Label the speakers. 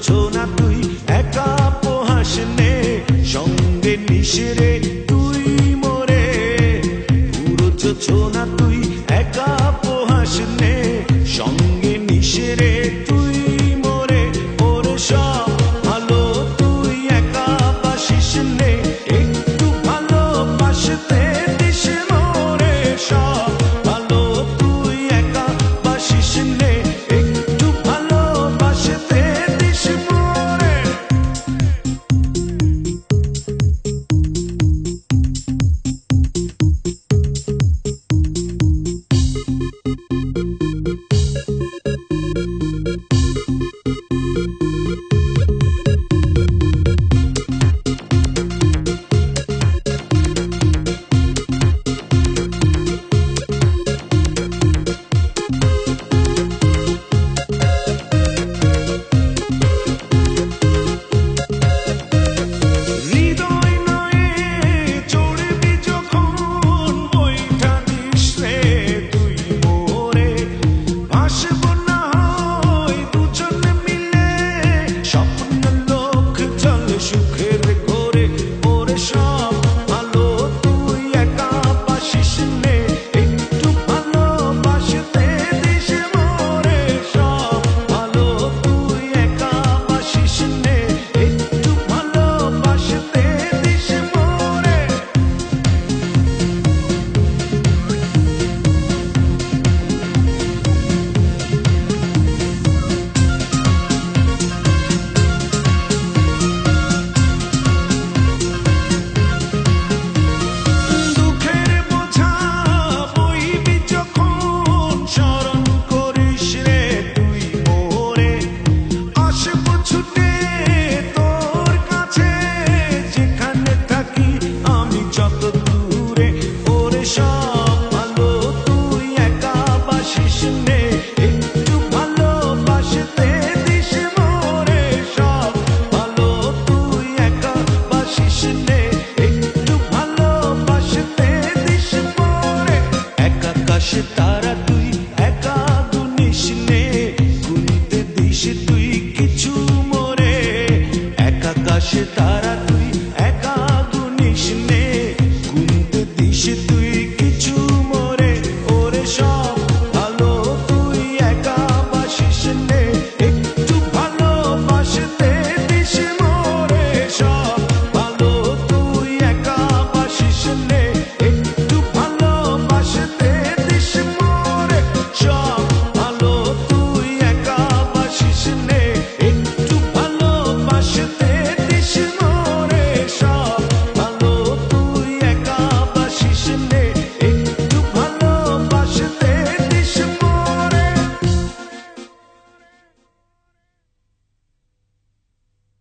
Speaker 1: বোঝো না তুই? একা পোহাস নে সঙ্গে নিশে রে তুই মরে। বুঝছ না তুই সেটা তারা একা কিছু মরে। একা কাশে